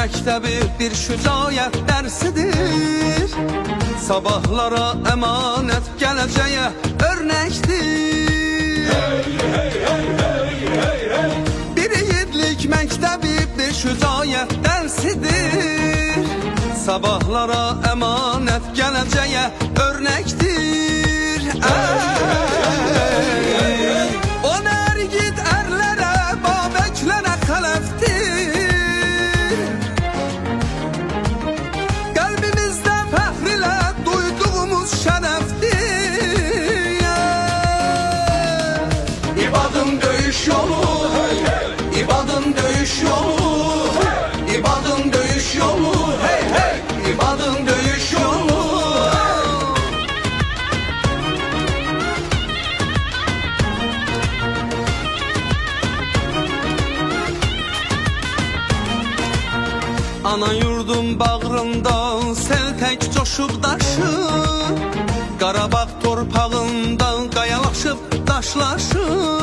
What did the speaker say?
məktəbi bir şücaət dərsidir Sabahlara əmanət gələcəyə örnəkdir Bir yiğitlik məktəbi bir şücaət dərsidir Sabahlara əmanət gələcəyə örnəkdir Ana yurdum bağrında sel tek coşup daşır Qarabağ torpağında qayalaşıb daşlaşıb